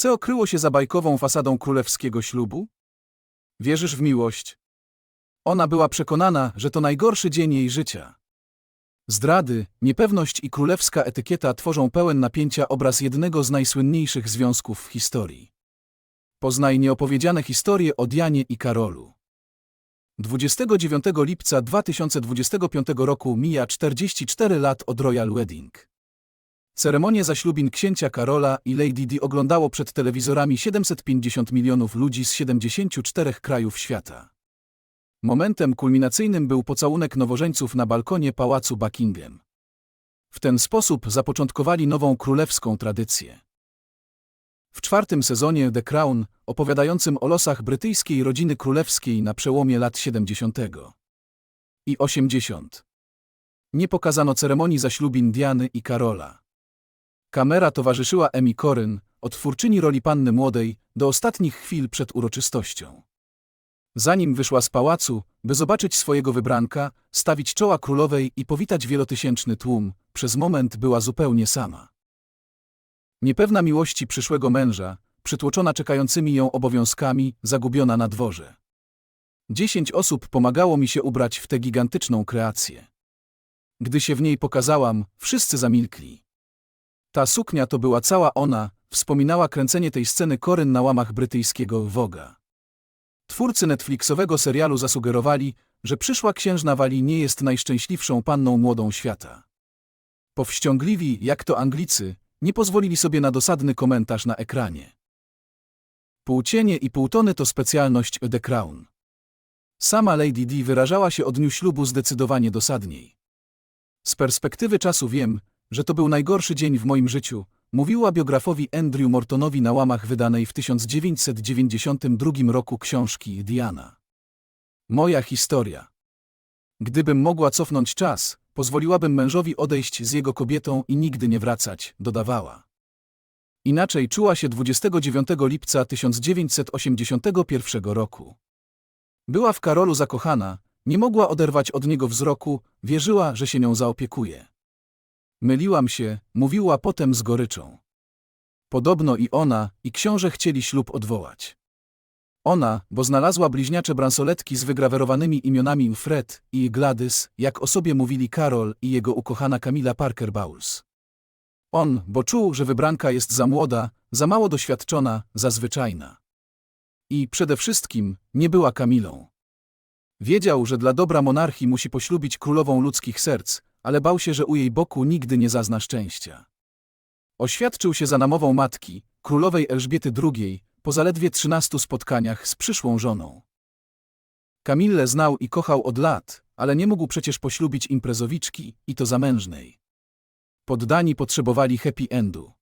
Co okryło się za bajkową fasadą królewskiego ślubu? Wierzysz w miłość? Ona była przekonana, że to najgorszy dzień jej życia. Zdrady, niepewność i królewska etykieta tworzą pełen napięcia obraz jednego z najsłynniejszych związków w historii. Poznaj nieopowiedziane historie o Dianie i Karolu. 29 lipca 2025 roku mija 44 lat od Royal Wedding. Ceremonię zaślubin księcia Karola i Lady Di oglądało przed telewizorami 750 milionów ludzi z 74 krajów świata. Momentem kulminacyjnym był pocałunek nowożeńców na balkonie pałacu Buckingham. W ten sposób zapoczątkowali nową królewską tradycję. W czwartym sezonie The Crown, opowiadającym o losach brytyjskiej rodziny królewskiej na przełomie lat 70. i 80. Nie pokazano ceremonii zaślubin Diany i Karola. Kamera towarzyszyła Emi Coryn, od twórczyni roli panny młodej, do ostatnich chwil przed uroczystością. Zanim wyszła z pałacu, by zobaczyć swojego wybranka, stawić czoła królowej i powitać wielotysięczny tłum, przez moment była zupełnie sama. Niepewna miłości przyszłego męża, przytłoczona czekającymi ją obowiązkami, zagubiona na dworze. Dziesięć osób pomagało mi się ubrać w tę gigantyczną kreację. Gdy się w niej pokazałam, wszyscy zamilkli. Ta suknia to była cała ona, wspominała kręcenie tej sceny Koryn na łamach brytyjskiego Woga. Twórcy Netflixowego serialu zasugerowali, że przyszła księżna Wali nie jest najszczęśliwszą panną młodą świata. Powściągliwi, jak to Anglicy, nie pozwolili sobie na dosadny komentarz na ekranie. Półcienie i półtony to specjalność The Crown. Sama Lady Di wyrażała się o dniu ślubu zdecydowanie dosadniej. Z perspektywy czasu wiem, że to był najgorszy dzień w moim życiu, mówiła biografowi Andrew Mortonowi na łamach wydanej w 1992 roku książki Diana. Moja historia. Gdybym mogła cofnąć czas, pozwoliłabym mężowi odejść z jego kobietą i nigdy nie wracać, dodawała. Inaczej czuła się 29 lipca 1981 roku. Była w Karolu zakochana, nie mogła oderwać od niego wzroku, wierzyła, że się nią zaopiekuje. Myliłam się, mówiła potem z goryczą. Podobno i ona, i książę chcieli ślub odwołać. Ona, bo znalazła bliźniacze bransoletki z wygrawerowanymi imionami Fred i Gladys, jak o sobie mówili Karol i jego ukochana Camila Parker Bowles. On, bo czuł, że wybranka jest za młoda, za mało doświadczona, za zwyczajna. I przede wszystkim nie była Kamilą. Wiedział, że dla dobra monarchii musi poślubić królową ludzkich serc, ale bał się, że u jej boku nigdy nie zazna szczęścia. Oświadczył się za namową matki, królowej Elżbiety II, po zaledwie trzynastu spotkaniach z przyszłą żoną. Kamillę znał i kochał od lat, ale nie mógł przecież poślubić imprezowiczki, i to zamężnej. Poddani potrzebowali happy endu.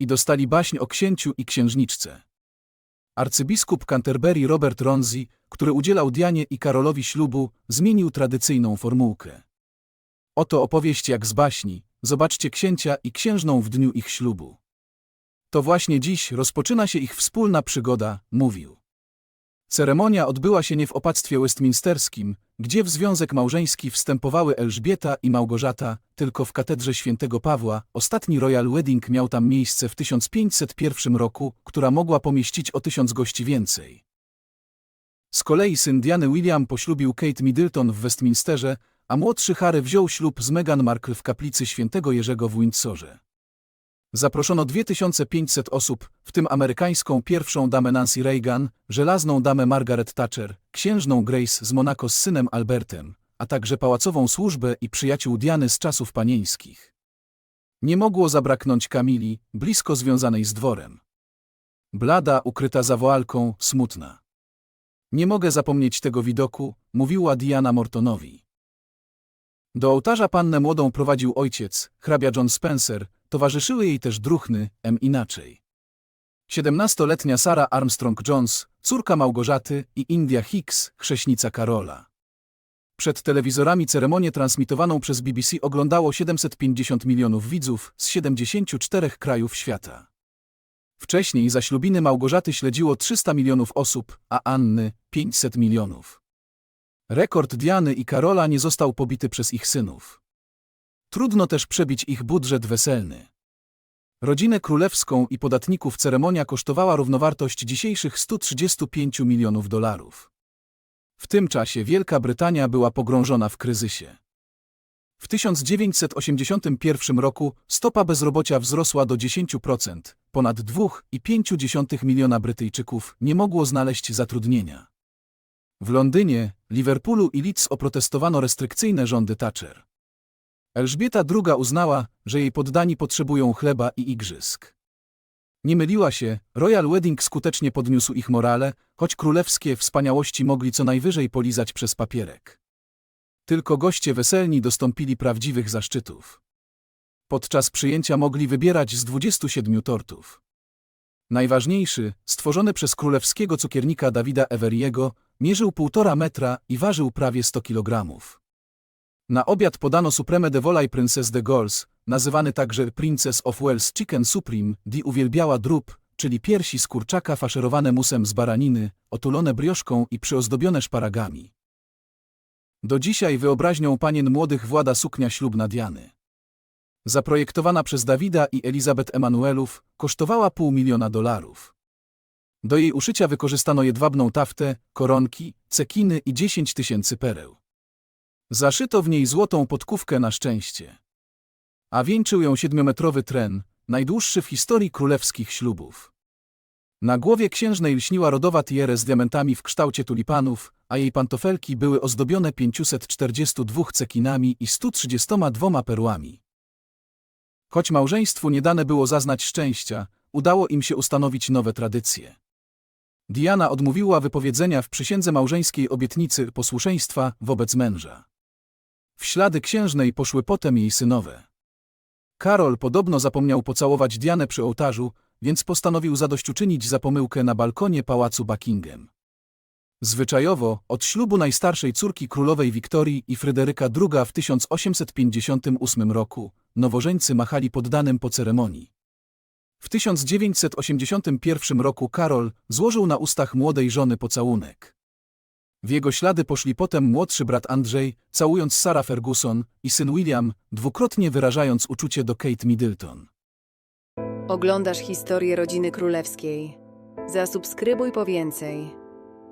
I dostali baśń o księciu i księżniczce. Arcybiskup Canterbury Robert Ronzi, który udzielał Dianie i Karolowi ślubu, zmienił tradycyjną formułkę. Oto opowieść jak z baśni, zobaczcie księcia i księżną w dniu ich ślubu. To właśnie dziś rozpoczyna się ich wspólna przygoda, mówił. Ceremonia odbyła się nie w opactwie westminsterskim, gdzie w związek małżeński wstępowały Elżbieta i Małgorzata, tylko w katedrze świętego Pawła. Ostatni Royal Wedding miał tam miejsce w 1501 roku, która mogła pomieścić o tysiąc gości więcej. Z kolei syn Diany William poślubił Kate Middleton w Westminsterze, a młodszy Harry wziął ślub z Meghan Markle w kaplicy świętego Jerzego w Windsorze. Zaproszono 2500 osób, w tym amerykańską pierwszą damę Nancy Reagan, żelazną damę Margaret Thatcher, księżną Grace z Monaco z synem Albertem, a także pałacową służbę i przyjaciół Diany z czasów panieńskich. Nie mogło zabraknąć Kamili, blisko związanej z dworem. Blada, ukryta za woalką, smutna. Nie mogę zapomnieć tego widoku, mówiła Diana Mortonowi. Do ołtarza pannę młodą prowadził ojciec, hrabia John Spencer, towarzyszyły jej też druhny, M inaczej. Siedemnastoletnia Sara Armstrong-Jones, córka Małgorzaty i India Hicks, chrześnica Karola. Przed telewizorami ceremonię transmitowaną przez BBC oglądało 750 milionów widzów z 74 krajów świata. Wcześniej zaślubiny Małgorzaty śledziło 300 milionów osób, a Anny 500 milionów. Rekord Diany i Karola nie został pobity przez ich synów. Trudno też przebić ich budżet weselny. Rodzinę królewską i podatników ceremonia kosztowała równowartość dzisiejszych 135 milionów dolarów. W tym czasie Wielka Brytania była pogrążona w kryzysie. W 1981 roku stopa bezrobocia wzrosła do 10%, ponad 2,5 miliona Brytyjczyków nie mogło znaleźć zatrudnienia. W Londynie, Liverpoolu i Leeds oprotestowano restrykcyjne rządy Thatcher. Elżbieta II uznała, że jej poddani potrzebują chleba i igrzysk. Nie myliła się, Royal Wedding skutecznie podniósł ich morale, choć królewskie wspaniałości mogli co najwyżej polizać przez papierek. Tylko goście weselni dostąpili prawdziwych zaszczytów. Podczas przyjęcia mogli wybierać z 27 tortów. Najważniejszy, stworzony przez królewskiego cukiernika Dawida Everiego, mierzył 1,5 metra i ważył prawie 100 kilogramów. Na obiad podano supreme de volay Princess de Gauls, nazywany także Princess of Wales Chicken Supreme, Di uwielbiała drób, czyli piersi z kurczaka faszerowane musem z baraniny, otulone brioszką i przyozdobione szparagami. Do dzisiaj wyobraźnią panien młodych włada suknia ślubna Diany. Zaprojektowana przez Dawida i Elizabeth Emanuelów, kosztowała pół miliona dolarów. Do jej uszycia wykorzystano jedwabną taftę, koronki, cekiny i 10 tysięcy pereł. Zaszyto w niej złotą podkówkę na szczęście. A wieńczył ją siedmiometrowy tren, najdłuższy w historii królewskich ślubów. Na głowie księżnej lśniła rodowa tiara z diamentami w kształcie tulipanów, a jej pantofelki były ozdobione 542 cekinami i 132 perłami. Choć małżeństwu nie dane było zaznać szczęścia, udało im się ustanowić nowe tradycje. Diana odmówiła wypowiedzenia w przysiędze małżeńskiej obietnicy posłuszeństwa wobec męża. W ślady księżnej poszły potem jej synowe. Karol podobno zapomniał pocałować Dianę przy ołtarzu, więc postanowił zadośćuczynić za pomyłkę na balkonie pałacu Buckingham. Zwyczajowo, od ślubu najstarszej córki królowej Wiktorii i Fryderyka II w 1858 roku, nowożeńcy machali poddanym po ceremonii. W 1981 roku Karol złożył na ustach młodej żony pocałunek. W jego ślady poszli potem młodszy brat Andrzej, całując Sarah Ferguson, i syn William, dwukrotnie wyrażając uczucie do Kate Middleton. Oglądasz historię rodziny królewskiej. Zasubskrybuj po więcej.